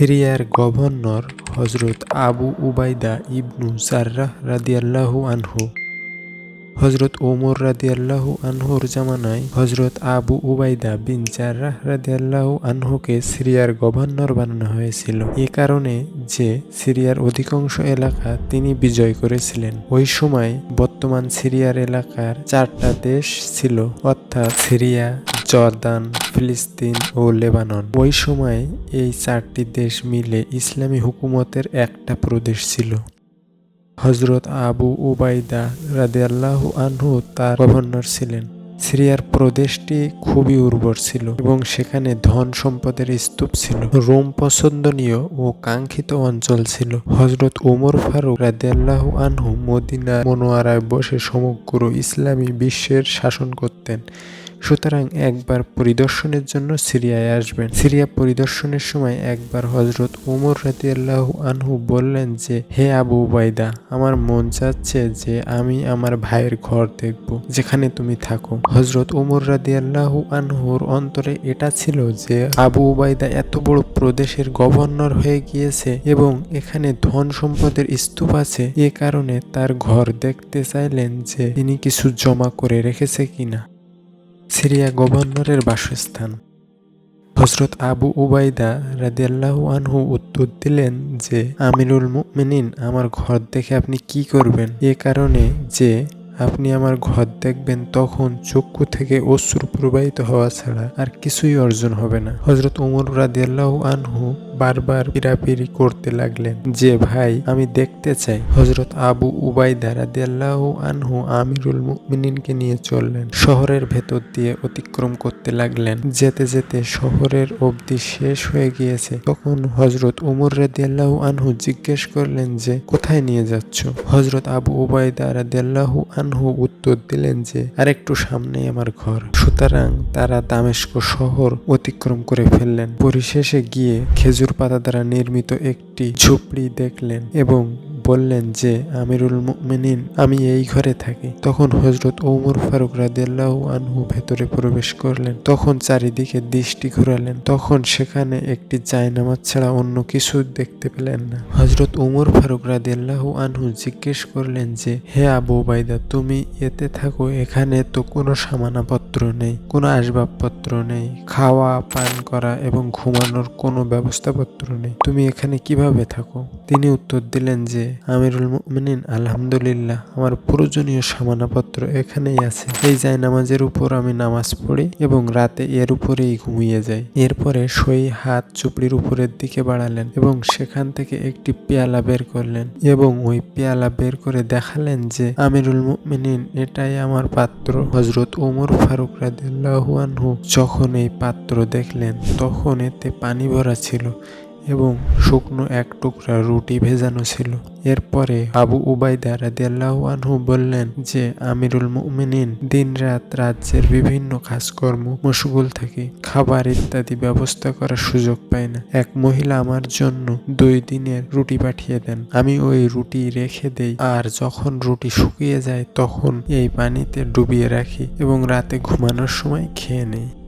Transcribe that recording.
সিরিয়ার গভর্নর হজরত আবু উবাইদা ইবনু জার্রাহ রাদিয়াল্লাহু আনহু। হজরত ওমর রাদিয়াল্লাহু আনহুর জামানায় হজরত আবু উবাইদা বিন জার্রাহ রাদিয়াল্লাহু আনহুকে সিরিয়ার গভর্নর বানানো হয়েছিল। এ কারণে যে সিরিয়ার অধিকাংশ এলাকা তিনি বিজয় করেছিলেন। ওই সময় বর্তমান সিরিয়ার এলাকার চারটা দেশ ছিল, অর্থাৎ সিরিয়া জর্দান, ফিলিস্তিন ও লেবানন। ওই সময় এই চারটি দেশ মিলে ইসলামী হুকুমতের একটা প্রদেশ ছিল। হজরত আবু উবাইদা রাদিয়াল্লাহু আনহু তার গভর্নর ছিলেন। সিরিয়ার প্রদেশটি খুবই উর্বর ছিল এবং সেখানে ধন সম্পদের স্তূপ ছিল। রোম পছন্দনীয় ও কাঙ্ক্ষিত অঞ্চল ছিল। হজরত ওমর ফারুক রাদিয়াল্লাহু আনহু মদিনা মনোয়ারায় বসে সমগ্র ইসলামী বিশ্বের শাসন করতেন। সুতরাং একবার পরিদর্শনের জন্য সিরিয়ায় আসবেন। সিরিয়া পরিদর্শনের সময় একবার হজরত ওমর রাদিয়াল্লাহ আনহু বললেন যে, হে আবু উবাইদা আমার মন চাচ্ছে যে আমি আমার ভাইয়ের ঘর দেখব, যেখানে তুমি থাকো। হজরত ওমর রাদিয়াল্লাহু আনহুর অন্তরে এটা ছিল যে, আবু উবাইদা এত বড় প্রদেশের গভর্নর হয়ে গিয়েছে এবং এখানে ধন সম্পদের স্তূপ আছে। এ কারণে তার ঘর দেখতে চাইলেন যে, তিনি কিছু জমা করে রেখেছে কিনা। সিরিয়া গভর্নরের বাসস্থান। হজরত আবু উবাইদা রাদিয়াল্লাহু আনহু উত্তর দিলেন যে, আমিরুল মুমিনিন, আমার ঘর দেখে আপনি কি করবেন? এ কারণে যে, আপনি আমার ঘর দেখবেন তখন চক্ষু থেকে অশ্রু প্রবাহিত হওয়া ছাড়া আর কিছুই অর্জন হবে না। হজরত উমর রাদিয়াল্লাহু আনহু বারবার পিরাপিরি করতে লাগলেন। যে ভাই, আমি দেখতে চাই। হজরত আবু উবাইদা রাদিয়াল্লাহু আনহু আমিরুল মুমিনিনকে নিয়ে চললেন। শহরের ভেতর দিয়ে অতিক্রম করতে লাগলেন। যেতে যেতে শহরের অবধি শেষ হয়ে গিয়েছে। তখন হজরত উমর রাদিয়াল্লাহু আনহু জিজ্ঞেস করলেন যে, কোথায় নিয়ে যাচ্ছ? হজরত আবু উবাইদা রাদিয়াল্লাহু আনহু উত্তর দিলেন যে, আরেকটু সামনেই আমার ঘর। সুতরাং তারা দামেস্ক শহর অতিক্রম করে ফেললেন। পরিশেষে গিয়ে খেজুর পাতা দ্বারা নির্মিত একটি ঝুপড়ি দেখলেন এবং বললেন যে, আমিরুল মুমিনিন, আমি এই ঘরে থাকি। তখন হজরত ওমর ফারুক রাদিয়াল্লাহু আনহু ভেতরে প্রবেশ করলেন। তখন চারিদিকে দৃষ্টি ঘুরালেন। তখন সেখানে একটি জায়নামাজ ছাড়া অন্য কিছু দেখতে পেলেন না। হজরত উমর ফারুক রাদিয়াল্লাহু আনহু জিজ্ঞেস করলেন যে, হে আবু বাইদা তুমি এতে থাকো, এখানে তো কোনো সামানাপত্র নেই, কোনো আসবাবপত্র নেই, খাওয়া, পান করা এবং ঘুমানোর কোনো ব্যবস্থাপত্র নেই। তুমি এখানে কীভাবে থাকো? তিনি উত্তর দিলেন যে আমিরুল মুমিনিন, আলহামদুলিল্লাহ, আমার প্রয়োজনীয় সামানাপত্র এখানেই আছে। এই যাই নামাজের উপর আমি নামাজ পড়ি এবং রাতে এর উপরেই ঘুমিয়ে যাই। এরপরে সই হাত চুপড়ির উপরের দিকে বাড়ালেন এবং সেখান থেকে একটি পেয়ালা বের করলেন এবং ওই পেয়ালা বের করে দেখালেন যে আমিরুল মুমিনিন এটাই আমার পাত্র। হজরত ওমর ফারুক রাদিয়াল্লাহু আনহু যখন এই পাত্র দেখলেন, তখন এতে পানি ভরা ছিল। এবং শুকনো এক টুকরা রুটি ভেজানো ছিল। এরপরে আবু উবাইদা রাদিয়াল্লাহু আনহু বললেন যে, আমিরুল মুমিনিন দিনরাত রাজ্যের বিভিন্ন কাজকর্ম মশগুল থাকি। খাবার ইত্যাদি ব্যবস্থা করার সুযোগ পাই না। এক মহিলা আমার জন্য দুই দিনের রুটি পাঠিয়ে দেন। আমি ওই রুটি রেখে দেই আর যখন রুটি শুকিয়ে যায় তখন এই পানিতে ডুবিয়ে রাখি এবং রাতে ঘুমানোর সময় খেয়ে নেই।